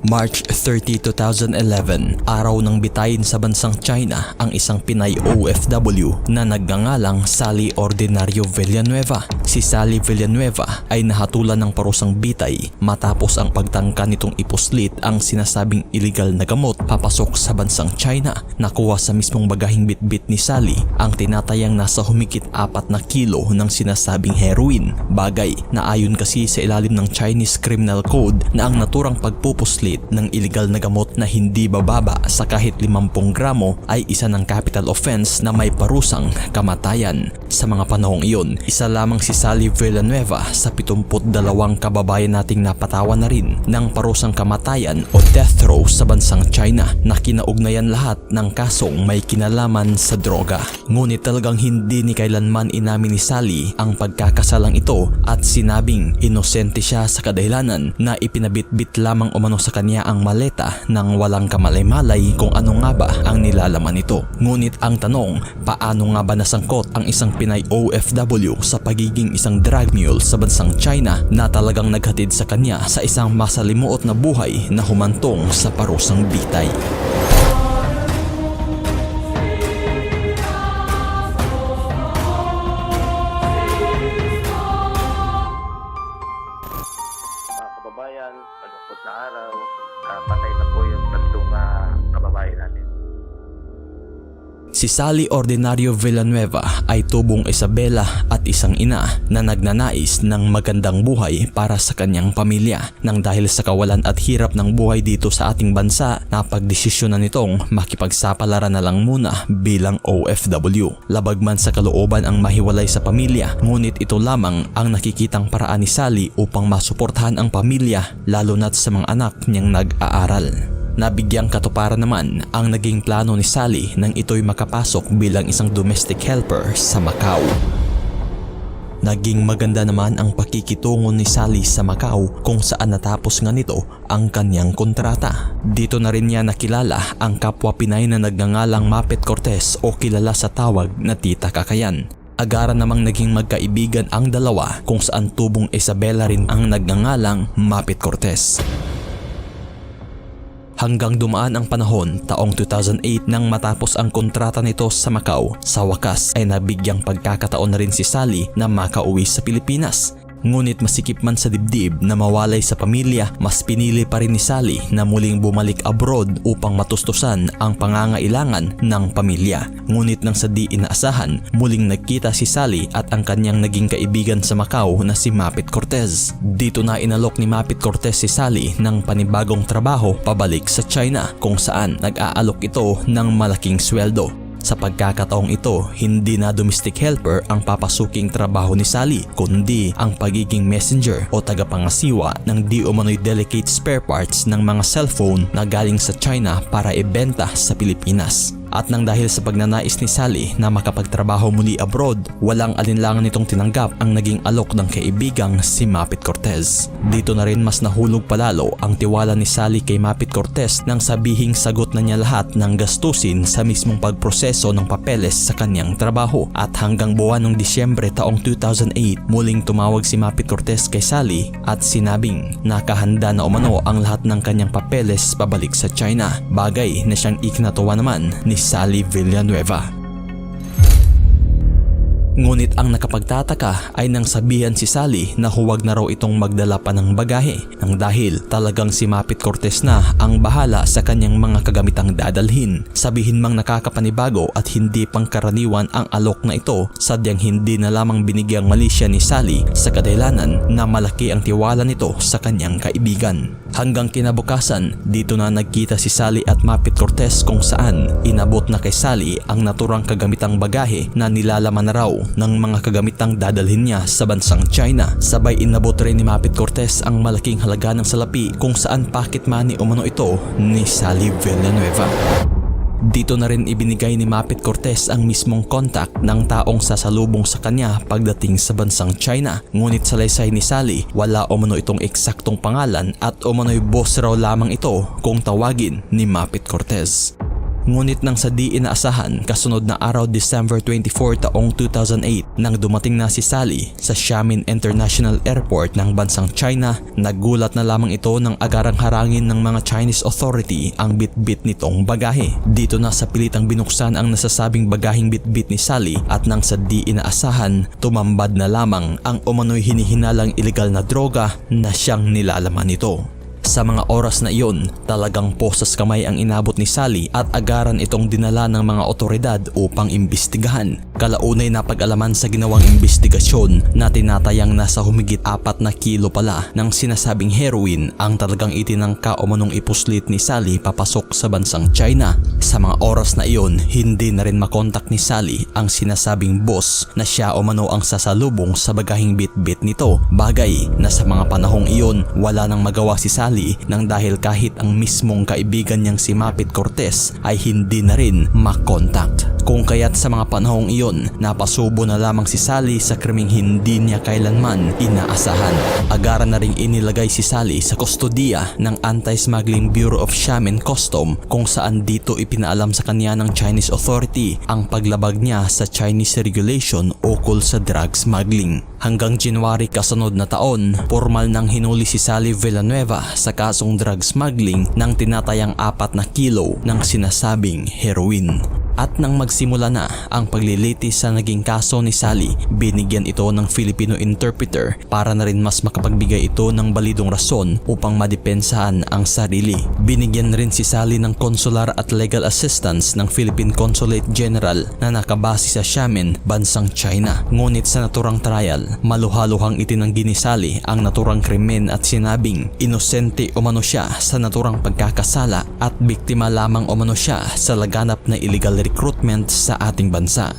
March 30, 2011, araw ng bitayin sa bansang China ang isang Pinay OFW na nagngangalang Sally Ordinario Villanueva. Si Sally Villanueva ay nahatulan ng parusang bitay matapos ang pagtangka nitong ipuslit ang sinasabing illegal na gamot papasok sa bansang China. Nakuha sa mismong bagahing bitbit ni Sally ang tinatayang nasa humikit apat na kilo ng sinasabing heroin. Bagay na ayon kasi sa ilalim ng Chinese Criminal Code na ang naturang pagpupuslit ng illegal na gamot na hindi bababa sa kahit 50 gramo ay isa ng capital offense na may parusang kamatayan. Sa mga panahong iyon, isa lamang si Sally Villanueva sa 72 kababayan nating napatawan na rin ng parusang kamatayan o death row sa bansang China na kinaugnayan lahat ng kasong may kinalaman sa droga. Ngunit talagang hindi ni kailanman inamin ni Sally ang pagkakasalang ito at sinabing inosente siya sa kadahilanan na ipinabitbit lamang umano sa kanya ang maleta nang walang kamalay-malay kung ano nga ba ang nilalaman nito. Ngunit ang tanong, paano nga ba nasangkot ang isang Pinay OFW sa pagiging isang drug mule sa bansang China na talagang naghatid sa kanya sa isang masalimuot na buhay na humantong sa parusang bitay. Kababayan, malungkot na araw, Ah, patay na po yung tatlong ah, kababayan natin. Si Sally Ordinario Villanueva ay tubong Isabela at isang ina na nagnanais ng magandang buhay para sa kanyang pamilya. Nang dahil sa kawalan at hirap ng buhay dito sa ating bansa, napagdesisyon na nitong makipagsapalaran na lang muna bilang OFW. Labag man sa kalooban ang mahiwalay sa pamilya, ngunit ito lamang ang nakikitang paraan ni Sally upang masuportahan ang pamilya lalo na't sa mga anak niyang nag-aaral. Nabigyang katuparan naman ang naging plano ni Sally nang ito'y makapasok bilang isang domestic helper sa Macau. Naging maganda naman ang pakikitungo ni Sally sa Macau kung saan natapos nga nito ang kanyang kontrata. Dito na rin niya nakilala ang kapwa Pinay na nagngangalang Mapet Cortez o kilala sa tawag na Tita Kakayan. Agara namang naging magkaibigan ang dalawa kung saan tubong Isabela rin ang nagngangalang Mapet Cortez. Hanggang dumaan ang panahon taong 2008 nang matapos ang kontrata nito sa Macau, sa wakas ay nabigyang pagkakataon na rin si Sally na makauwi sa Pilipinas. Ngunit masikip man sa dibdib na mawalay sa pamilya, mas pinili pa rin ni Sally na muling bumalik abroad upang matustusan ang pangangailangan ng pamilya. Ngunit nang sa di inaasahan, muling nagkita si Sally at ang kanyang naging kaibigan sa Macau na si Mapit Cortez. Dito na inalok ni Mapit Cortez si Sally ng panibagong trabaho pabalik sa China kung saan nag-aalok ito ng malaking sweldo. Sa pagkakataong ito, hindi na domestic helper ang papasuking trabaho ni Sally, kundi ang pagiging messenger o tagapangasiwa ng di umano'y delicate spare parts ng mga cellphone na galing sa China para ibenta sa Pilipinas. At nang dahil sa pagnanais ni Sally na makapagtrabaho muli abroad, walang alinlangan nitong tinanggap ang naging alok ng kaibigang si Mapit Cortez. Dito na rin mas nahulog palalo ang tiwala ni Sally kay Mapit Cortez nang sabihing sagot na niya lahat ng gastusin sa mismong pagproseso ng papeles sa kanyang trabaho. At hanggang buwan ng Disyembre taong 2008, muling tumawag si Mapit Cortez kay Sally at sinabing nakahanda na umano ang lahat ng kanyang papeles pabalik sa China. Bagay na siyang ikinatuwa naman ni Sally Villanueva. Ngunit ang nakapagtataka ay nang sabihan si Sally na huwag na raw itong magdala pa ng bagahe nang dahil talagang si Mapit Cortez na ang bahala sa kanyang mga kagamitang dadalhin. Sabihin mang nakakapanibago at hindi pangkaraniwan ang alok na ito sadyang hindi na lamang binigyang mali siya ni Sally sa kadahilanan na malaki ang tiwala nito sa kanyang kaibigan. Hanggang kinabukasan, dito na nagkita si Sally at Mapit Cortez kung saan inabot na kay Sally ang naturang kagamitang bagahe na nilalaman na raw ng mga kagamitang dadalhin niya sa bansang China. Sabay inabot rin ni Mapit Cortez ang malaking halaga ng salapi kung saan pocket money umano ito ni Sally Villanueva. Dito na rin ibinigay ni Mapit Cortez ang mismong contact ng taong sasalubong sa kanya pagdating sa bansang China. Ngunit sa laysay ni Sally, wala umano itong eksaktong pangalan at umano'y boss raw lamang ito kung tawagin ni Mapit Cortez. Ngunit nang sa di inaasahan, kasunod na araw December 24 taong 2008 nang dumating na si Sally sa Xiamen International Airport ng bansang China, nagulat na lamang ito ng agarang harangin ng mga Chinese authority ang bitbit nitong bagahe. Dito na sa pilitang binuksan ang nasasabing bagaheng bitbit ni Sally at nang sa di inaasahan, tumambad na lamang ang umano'y hinihinalang ilegal na droga na siyang nilalaman nito. Sa mga oras na iyon, talagang posas kamay ang inabot ni Sally at agaran itong dinala ng mga otoridad upang imbestigahan. Kalaunay na pag-alaman sa ginawang imbestigasyon na tinatayang nasa humigit apat na kilo pala ng sinasabing heroin ang talagang itinangka o manong ipuslit ni Sally papasok sa bansang China. Sa mga oras na iyon, hindi na rin makontak ni Sally ang sinasabing boss na siya o mano ang sasalubong sa bagahing bitbit nito. Bagay na sa mga panahong iyon, wala nang magawa si Sally nang dahil kahit ang mismong kaibigan niyang si Mapit Cortez ay hindi na rin makontak. Kung kaya't sa mga panahong iyon, napasubo na lamang si Sally sa krimeng hindi niya kailanman inaasahan. Agaran na ring inilagay si Sally sa kustodiya ng Anti-Smuggling Bureau of Xiamen Custom kung saan dito ipinaalam sa kanya ng Chinese authority ang paglabag niya sa Chinese regulation ukol sa drug smuggling. Hanggang January kasunod na taon, formal nang hinuli si Sally Villanueva sa kasong drug smuggling ng tinatayang apat na kilo ng sinasabing heroin. At nang magsimula na ang paglilitis sa naging kaso ni Sally, binigyan ito ng Filipino interpreter para na rin mas makapagbigay ito ng balidong rason upang madepensahan ang sarili. Binigyan rin si Sally ng consular at legal assistance ng Philippine Consulate General na nakabase sa Xiamen, bansang China. Ngunit sa naturang trial, maluhaluhang itinanggi ni Sally ang naturang krimen at sinabing inosente umano siya sa naturang pagkakasala at biktima lamang umano siya sa laganap na illegal recruitment sa ating bansa.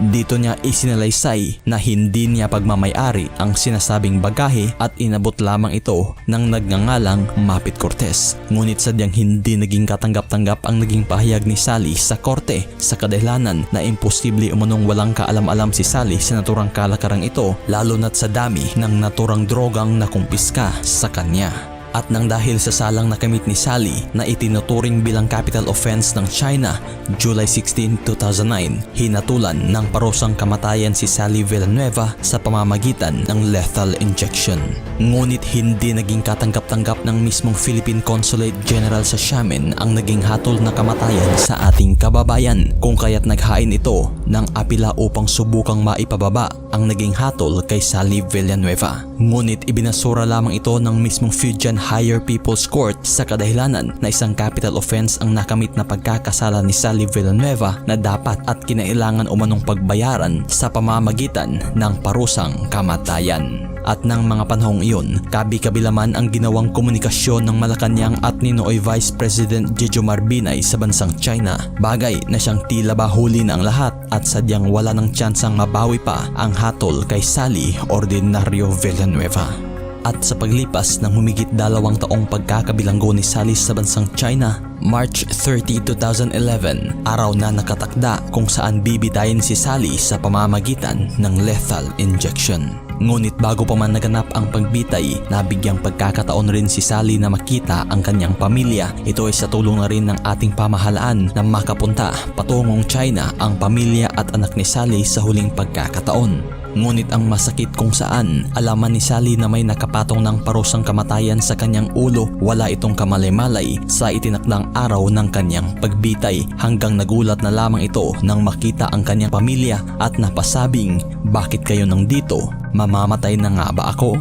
Dito niya isinalaysay na hindi niya pagmamayari ang sinasabing bagahe at inabot lamang ito ng nagngangalang Mapit Cortez. Ngunit sadyang hindi naging katanggap-tanggap ang naging pahayag ni Sally sa korte sa kadahilanan na imposible umunong walang kaalam-alam si Sally sa naturang kalakarang ito lalo na't sa dami ng naturang drogang nakumpiska sa kanya. At nang dahil sa salang nakamit ni Sally na itinuturing bilang capital offense ng China July 16, 2009, hinatulan ng parusang kamatayan si Sally Villanueva sa pamamagitan ng lethal injection. Ngunit hindi naging katanggap-tanggap ng mismong Philippine Consulate General sa Xiamen ang naging hatol na kamatayan sa ating kababayan kung kaya't naghain ito ng apila upang subukang maipababa ang naging hatol kay Sally Villanueva. Ngunit ibinasura lamang ito ng mismong Fujian Higher People's Court sa kadahilanan na isang capital offense ang nakamit na pagkakasala ni Sally Villanueva na dapat at kinailangan umanong pagbayaran sa pamamagitan ng parusang kamatayan. At ng mga panahong iyon, kabi-kabilaman ang ginawang komunikasyon ng Malacanang at Ninoy Vice President Jejo Marbinay sa bansang China. Bagay na siyang tila ba huli na ang lahat at sadyang wala ng tsansang mabawi pa ang hatol kay Sally Ordinario Villanueva. At sa paglipas ng humigit dalawang taong pagkakabilanggo ni Sally sa bansang China, March 30, 2011, araw na nakatakda kung saan bibitayin si Sally sa pamamagitan ng lethal injection. Ngunit bago pa man naganap ang pagbitay, nabigyang pagkakataon rin si Sally na makita ang kanyang pamilya. Ito ay sa tulong na rin ng ating pamahalaan na makapunta patungong China ang pamilya at anak ni Sally sa huling pagkakataon. Ngunit ang masakit kung saan, alaman ni Sally na may nakapatong ng parusang kamatayan sa kanyang ulo, wala itong kamalay-malay sa itinakdang araw ng kanyang pagbitay hanggang nagulat na lamang ito nang makita ang kanyang pamilya at napasabing, bakit kayo nang dito? Mamamatay na nga ba ako?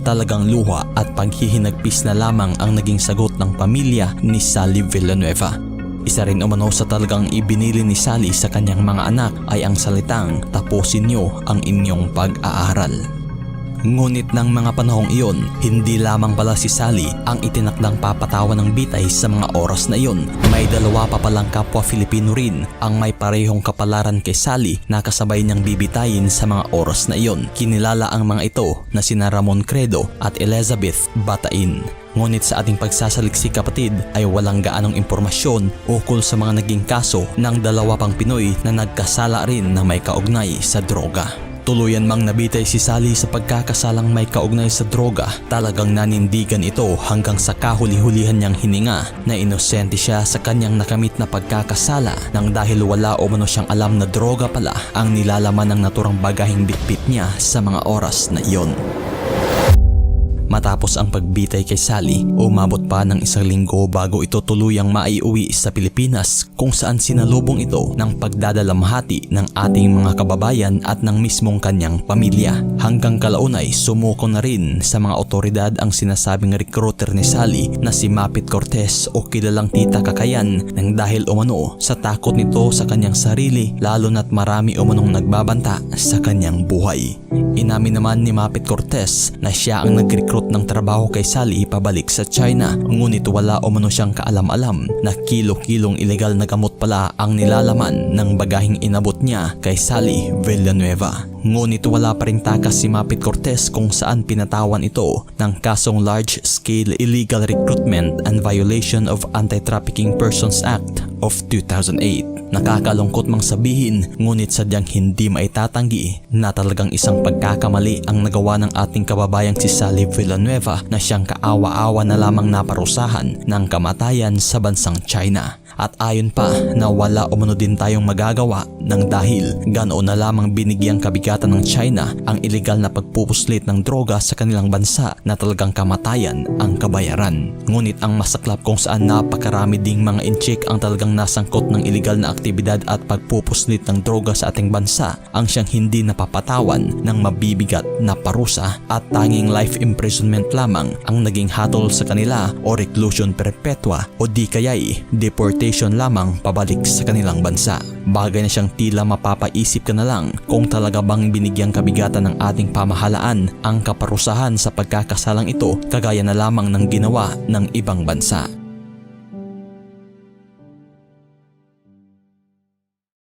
Talagang luha at paghihinagpis na lamang ang naging sagot ng pamilya ni Sally Villanueva. Isa rin umano sa talagang ibinili ni Sally sa kanyang mga anak ay ang salitang tapusin niyo ang inyong pag-aaral. Ngunit ng mga panahong iyon, hindi lamang pala si Sally ang itinakdang papatawan ng bitay sa mga oras na iyon. May dalawa pa palang kapwa Filipino rin ang may parehong kapalaran kay Sally na kasabay niyang bibitayin sa mga oras na iyon. Kinilala ang mga ito na sina Ramon Credo at Elizabeth Batain. Ngunit sa ating pagsasaliksik kapatid ay walang gaanong impormasyon ukol sa mga naging kaso ng dalawa pang Pinoy na nagkasala rin na may kaugnay sa droga. Tuluyan mang nabitay si Sally sa pagkakasalang may kaugnay sa droga. Talagang nanindigan ito hanggang sa kahuli-hulihan niyang hininga na inosente siya sa kanyang nakamit na pagkakasala nang dahil wala o mano siyang alam na droga pala ang nilalaman ng naturang bagahing bitbit niya sa mga oras na iyon. Matapos ang pagbitay kay Sally, umabot pa ng isang linggo bago ito tuluyang maiuwi sa Pilipinas kung saan sinalubong ito ng pagdadalamhati ng ating mga kababayan at ng mismong kanyang pamilya. Hanggang kalaunay sumuko na rin sa mga otoridad ang sinasabing recruiter ni Sally na si Mapit Cortez o kilalang Tita Kakayan nang dahil umano sa takot nito sa kanyang sarili lalo na't marami umanong nagbabanta sa kanyang buhay. Inamin naman ni Mapit Cortez na siya ang nag-recruit ng trabaho kay Sally pabalik sa China ngunit wala umano siyang kaalam-alam na kilo-kilong ilegal na gamot pala ang nilalaman ng bagahing inabot niya kay Sally Villanueva. Ngunit wala pa rin takas si Mapit Cortez kung saan pinatawan ito ng kasong large-scale illegal recruitment and violation of Anti-Trafficking Persons Act of 2008. Nakakalungkot mang sabihin ngunit sadyang hindi maitatanggi na talagang isang pagkakamali ang nagawa ng ating kababayang si Sally Villanueva na siyang kaawa-awa na lamang naparusahan ng kamatayan sa bansang China. At ayon pa na wala umano din tayong magagawa ng dahil ganoon na lamang binigyang kabigatan ng China ang ilegal na pagpupuslit ng droga sa kanilang bansa na talagang kamatayan ang kabayaran. Ngunit ang masaklap kung saan napakarami ding mga inchik ang talagang nasangkot ng ilegal na aktibidad at pagpupuslit ng droga sa ating bansa ang siyang hindi napapatawan ng mabibigat na parusa at tanging life imprisonment lamang ang naging hatol sa kanila o reclusion perpetua o di kaya'y deportation lamang pabalik sa kanilang bansa. Bagay na siyang tila mapapaisip ka na lang kung talaga bang binigyang kabigatan ng ating pamahalaan ang kaparusahan sa pagkakasalang ito kagaya na lamang ng ginawa ng ibang bansa.